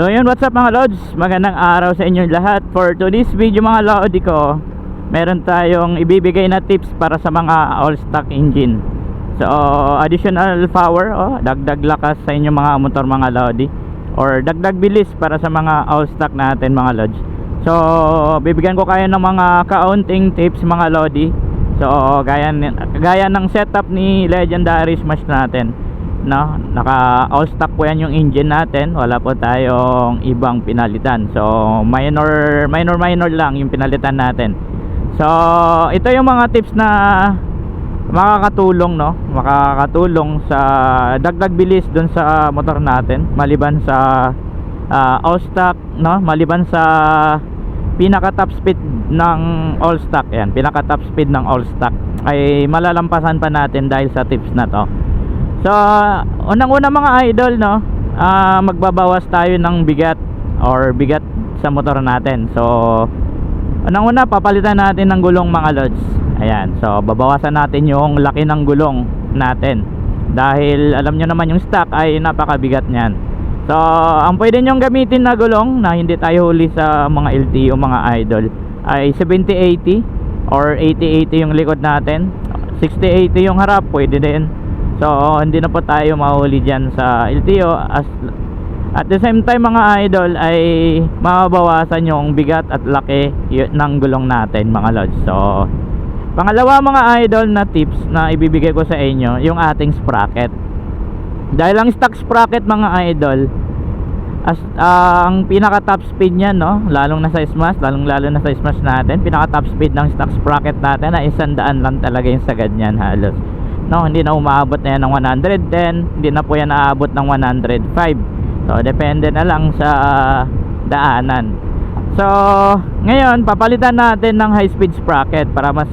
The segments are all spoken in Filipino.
So yun, what's up mga Lods? Magandang araw sa inyong lahat. For today's video mga Lodi ko, meron tayong ibibigay na tips para sa mga all-stock engine. So, additional power, oh, dagdag lakas sa inyong mga motor mga Lodi. Or dagdag bilis para sa mga all-stock natin mga Lods. So, bibigyan ko kayo ng mga kaunting tips mga Lodi. So, gaya, gaya ng setup ni Legendary Smash natin no? Naka all stock po yan yung engine natin. Wala po tayong ibang pinalitan. So minor minor minor lang yung pinalitan natin. So ito yung mga tips na makakatulong no? Makakatulong sa dagdag bilis dun sa motor natin maliban sa ah, all stock no? Maliban sa pinaka top speed ng all stock. Yan pinaka top speed ng all stock. Ay malalampasan pa natin dahil sa tips na to So, unang-una mga idol, no, ah, magbabawas tayo ng bigat or bigat sa motor natin. So, unang-una, papalitan natin ng gulong mga lods. Ayan, so babawasan natin yung laki ng gulong natin. Dahil alam nyo naman yung stock ay napakabigat niyan. So, ang pwede nyong gamitin na gulong na hindi tayo huli sa mga LTO mga idol ay 70-80 or 80-80 yung likod natin. 60-80 yung harap, pwede din. So, hindi na po tayo mahuli dyan sa LTO as at the same time mga idol ay mababawasan yung bigat at laki ng gulong natin mga lods. So, pangalawa mga idol na tips na ibibigay ko sa inyo yung ating sprocket. Dahil ang stock sprocket mga idol as ah, ang pinaka top speed niyan no lalong na sa smash lalong lalo na sa smash natin pinaka top speed ng stock sprocket natin ay isandaan lang talaga yung sagad niyan halos no? Hindi na umaabot na yan ng 110 hindi na po yan aabot ng 105 so depende na lang sa daanan. So ngayon papalitan natin ng high speed sprocket para mas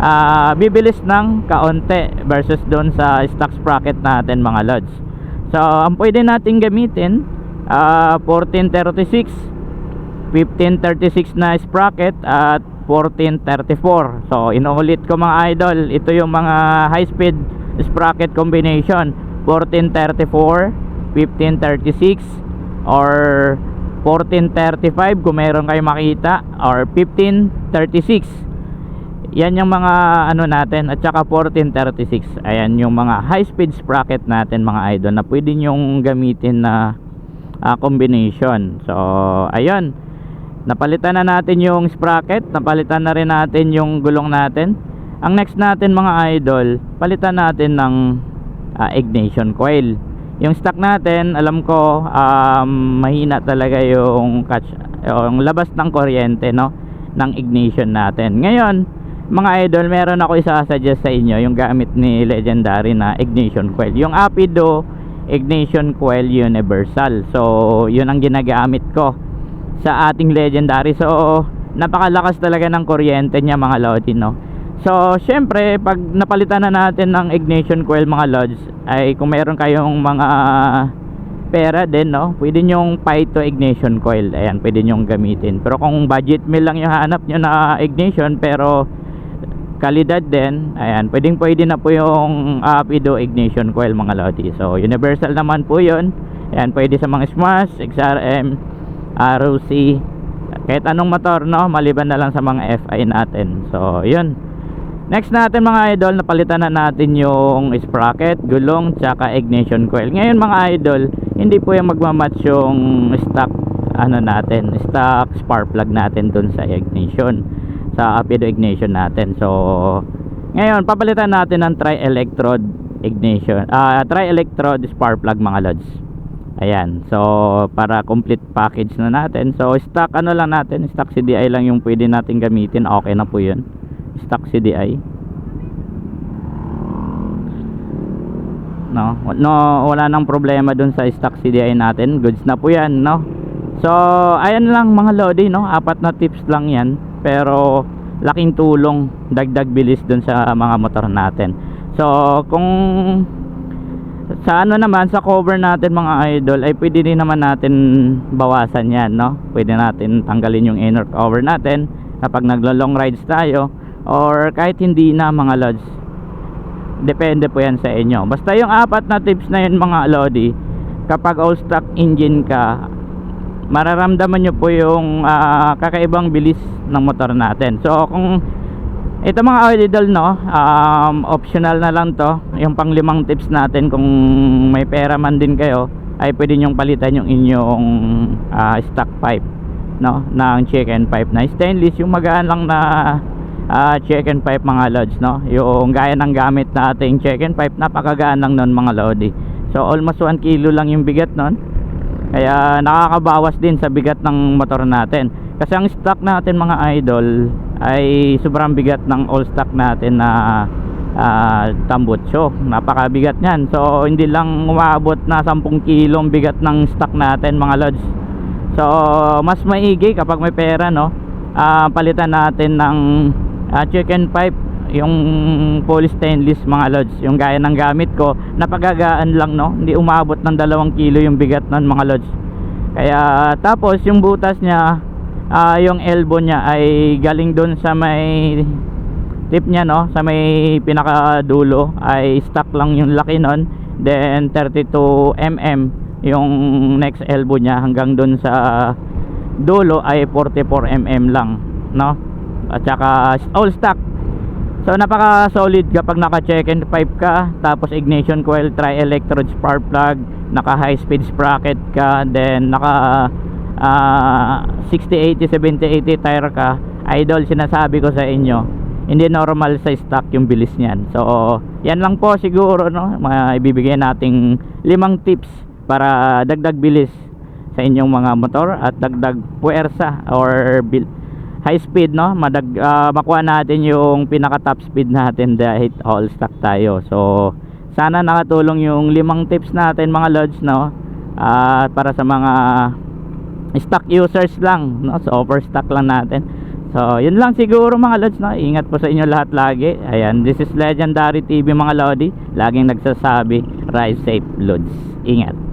ah, bibilis ng kaunti versus doon sa stock sprocket natin mga lods. So ang pwede natin gamitin ah, 1436 1536 na sprocket at 1434 so inuulit ko mga idol ito yung mga high speed sprocket combination. 1434 1536 or 1435 kung meron kayo makita or 1536 yan yung mga ano natin at saka 1436 ayan yung mga high speed sprocket natin mga idol na pwede nyong gamitin na ah, combination. So ayun napalitan na natin yung sprocket. Napalitan na rin natin yung gulong natin. Ang next natin mga idol palitan natin ng ah, ignition coil. Yung stock natin alam ko um, mahina talaga yung catch yung labas ng kuryente no ng ignition natin. Ngayon mga idol meron ako isa-suggest sa inyo yung gamit ni legendary na ignition coil. Yung Apido ignition coil universal. So yun ang ginagamit ko sa ating legendary. So napakalakas talaga ng kuryente niya mga lodi no? So syempre pag napalitan na natin ng ignition coil mga lods ay kung meron kayong mga pera din no? Pwede nyong Pyto ignition coil. Ayan pwede nyong gamitin. Pero kung budget meal lang yung hanap nyo na ignition pero kalidad din ayan pwedeng pwede na po yung Apido ignition coil mga lodi. So universal naman po yun. Ayan pwede sa mga smash XRM ROC kahit anong motor no? Maliban na lang sa mga FI natin. So yun. Next natin mga idol napalitan na natin yung sprocket gulong tsaka ignition coil. Ngayon mga idol hindi po yung magmamatch yung stock ano natin stock spark plug natin dun sa ignition sa Apido ignition natin. So ngayon papalitan natin ng tri-electrode ignition ah tri-electrode spark plug mga lods ayan. So para complete package na natin. So stock ano lang natin? Stock CDI lang yung pwede natin gamitin. Okay na po yun. Stock CDI no? No wala nang problema dun sa stock CDI natin. Goods na po yan no? So ayan lang mga lodi no? Apat na tips lang yan. Pero laking tulong dagdag bilis dun sa mga motor natin. So kung sa ano naman sa cover natin mga idol ay pwede din naman natin bawasan yan no? Pwede natin tanggalin yung inner cover natin kapag naglo long rides tayo or kahit hindi na mga lods. Depende po yan sa inyo. Basta yung apat na tips na yun mga lodi kapag all stock engine ka mararamdaman nyo po yung ah, kakaibang bilis ng motor natin. So kung ito mga idol no? Um, optional na lang to. Yung panglimang tips natin kung may pera man din kayo ay pwede nyong palitan yung inyong ah, stock pipe no? Ng chicken pipe na stainless. Yung magaan lang na ah, chicken pipe mga lods no? Yung gaya ng gamit nating chicken pipe napakagaan lang nun mga lodi. So almost 1 kilo lang yung bigat nun. Kaya nakakabawas din sa bigat ng motor natin. Kasi ang stock natin mga idol ay sobrang bigat ng all stock natin na ah, tambutso napakabigat niyan. So hindi lang umabot na 10 kilong bigat ng stock natin mga lods. So mas maigi kapag may pera no? Ah, palitan natin ng ah, chicken pipe yung full stainless mga lods. Yung gaya ng gamit ko napagagaan lang no? Hindi umabot ng 2 kilo yung bigat nun mga lods. Kaya tapos yung butas niya ah, yung elbow niya ay galing doon sa may tip niya no? Sa may pinakadulo. Ay stock lang yung laki nun. Then 32 mm yung next elbow niya hanggang doon sa dulo ay 44 mm lang no? At saka all stock so napaka solid kapag naka check and pipe ka. Tapos ignition coil tri electrode spark plug naka high speed sprocket ka. Then naka ah, 60 80 70 80 tire ka idol sinasabi ko sa inyo hindi normal sa stock yung bilis niyan. So yan lang po siguro no? Mga ibibigay nating limang tips para dagdag bilis sa inyong mga motor at dagdag puwersa or bil- high speed no? Madag ah, makuha natin yung pinaka top speed natin dahil all stock tayo. So sana nakatulong yung limang tips natin mga lods no? At para sa mga stock users lang no? So overstock lang natin. So yun lang siguro mga lods no? Ingat po sa inyo lahat lagi. Ayan this is legendary TV mga lodi. Laging nagsasabi ride safe lods. Ingat